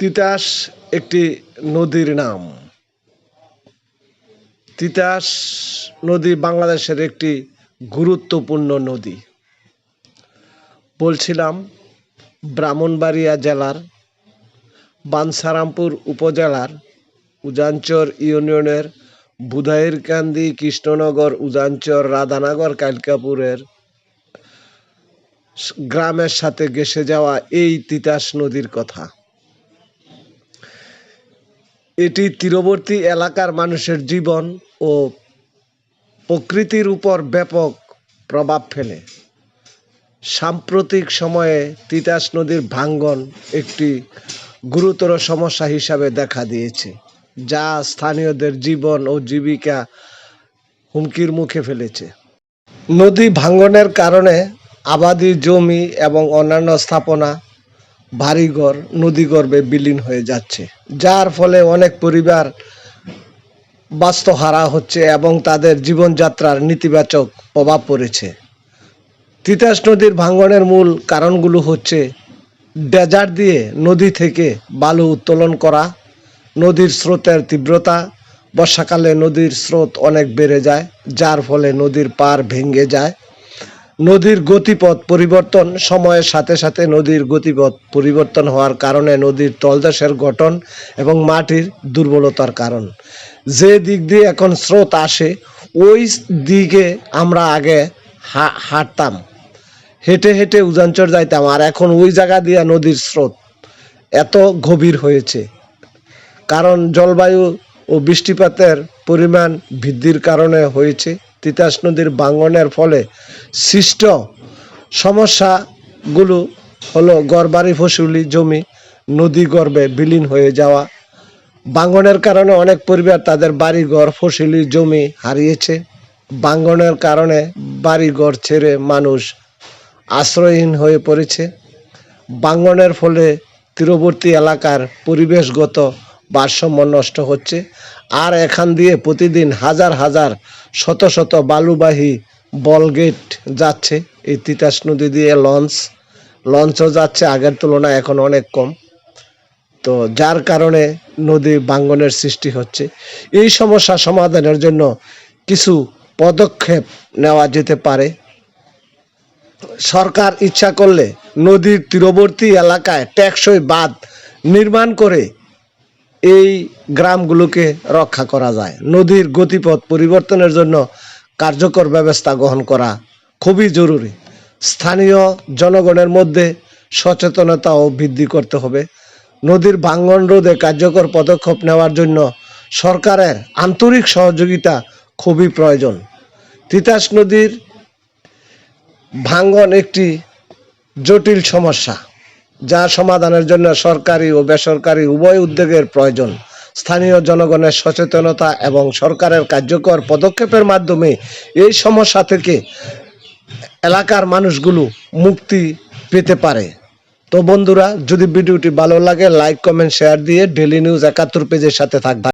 তিতাস একটি নদীর নাম। তিতাস নদী বাংলাদেশের একটি গুরুত্বপূর্ণ নদী। বলছিলাম ব্রাহ্মণবাড়িয়া জেলার বানসারামপুর উপজেলার উজানচর ইউনিয়নের বুধাইরকান্দি কৃষ্ণনগর উজানচর রাধানগর কালকাপুরের গ্রামের সাথে গেসে যাওয়া এই তিতাস নদীর কথা। এটি তীরবর্তী এলাকার মানুষের জীবন ও প্রকৃতির উপর ব্যাপক প্রভাব ফেলে। সাম্প্রতিক সময়ে তিতাস নদীর ভাঙ্গন একটি গুরুতর সমস্যা হিসাবে দেখা দিয়েছে, যা স্থানীয়দের জীবন ও জীবিকা হুমকির মুখে ফেলেছে। নদী ভাঙ্গনের কারণে আবাদি জমি এবং অন্যান্য স্থাপনা বাড়িঘর, নদীগর্ভে বিলীন হয়ে যাচ্ছে। যার ফলে অনেক পরিবার বাস্তুহারা হচ্ছে এবং তাদের জীবনযাত্রার নেতিবাচক প্রভাব পড়েছে। তিতাস নদীর ভাঙ্গনের মূল কারণগুলো হচ্ছে ডেজার্ট দিয়ে নদী থেকে বালু উত্তোলন করা, নদীর স্রোতের তীব্রতা, বর্ষাকালে নদীর স্রোত অনেক বেড়ে যায়, যার ফলে নদীর পার ভেঙে যায়। নদীর গতিপথ পরিবর্তন সময়ের সাথে সাথে নদীর গতিপথ পরিবর্তন হওয়ার কারণে নদীর তলদেশের গঠন এবং মাটির দুর্বলতার কারণ। যে দিক দিয়ে এখন স্রোত আসে, ওই দিকে আমরা আগে হাঁটতাম। হেঁটে হেঁটে উজানচর যাইতাম আর এখন ওই জায়গা দিয়ে নদীর স্রোত এত গভীর হয়েছে। কারণ জলবায়ু ও বৃষ্টিপাতের পরিমাণ বৃদ্ধির কারণে হয়েছে। তিতাস নদীর ভাঙ্গনের ফলে সৃষ্ট সমস্যাগুলো হলো গড়বাড়ি ফসলি জমি, নদী গর্ভে বিলীন হয়ে যাওয়া। ভাঙ্গনের কারণে অনেক পরিবার তাদের বাড়িঘর ফসলি জমি হারিয়েছে। ভাঙ্গনের কারণে বাড়িঘর ছেড়ে মানুষ আশ্রয়হীন হয়ে পড়েছে। ভাঙ্গনের ফলে তীরবর্তী এলাকার পরিবেশগত ভারসাম্য নষ্ট হচ্ছে। আর এখান দিয়ে প্রতিদিন হাজার হাজার শত শত বালুবাহী বলগেট যাচ্ছে, এই তিতাস নদী দিয়ে লঞ্চ, লঞ্চও যাচ্ছে, আগের তুলনায় এখন অনেক কম। তো যার কারণে নদী বাঙ্গনের সৃষ্টি হচ্ছে। এই সমস্যা সমাধানের জন্য কিছু পদক্ষেপ নেওয়া যেতে পারে। সরকার ইচ্ছা করলে নদীর তীরবর্তী এলাকায় টেকসই বাঁধ নির্মাণ করে এই গ্রামগুলোকে রক্ষা করা যায়। নদীর গতিপথ পরিবর্তনের জন্য কার্যকর ব্যবস্থা গ্রহণ করা খুবই জরুরি। স্থানীয় জনগণের মধ্যে সচেতনতাও বৃদ্ধি করতে হবে। নদীর ভাঙ্গন রোধে কার্যকর পদক্ষেপ নেওয়ার জন্য সরকারের আন্তরিক সহযোগিতা খুবই প্রয়োজন। তিতাস নদীর ভাঙ্গন একটি জটিল সমস্যা, যা সমাধানের জন্য সরকারি ও বেসরকারি উভয় উদ্যোগের প্রয়োজন। স্থানীয় জনগণের সচেতনতা এবং সরকারের কার্যকর পদক্ষেপের মাধ্যমে এই সমস্যা থেকে এলাকার মানুষগুলো মুক্তি পেতে পারে। তো বন্ধুরা, যদি ভিডিওটি ভালো লাগে লাইক কমেন্ট শেয়ার দিয়ে ডেলি নিউজ একাত্তর পেজের সাথে থাকবে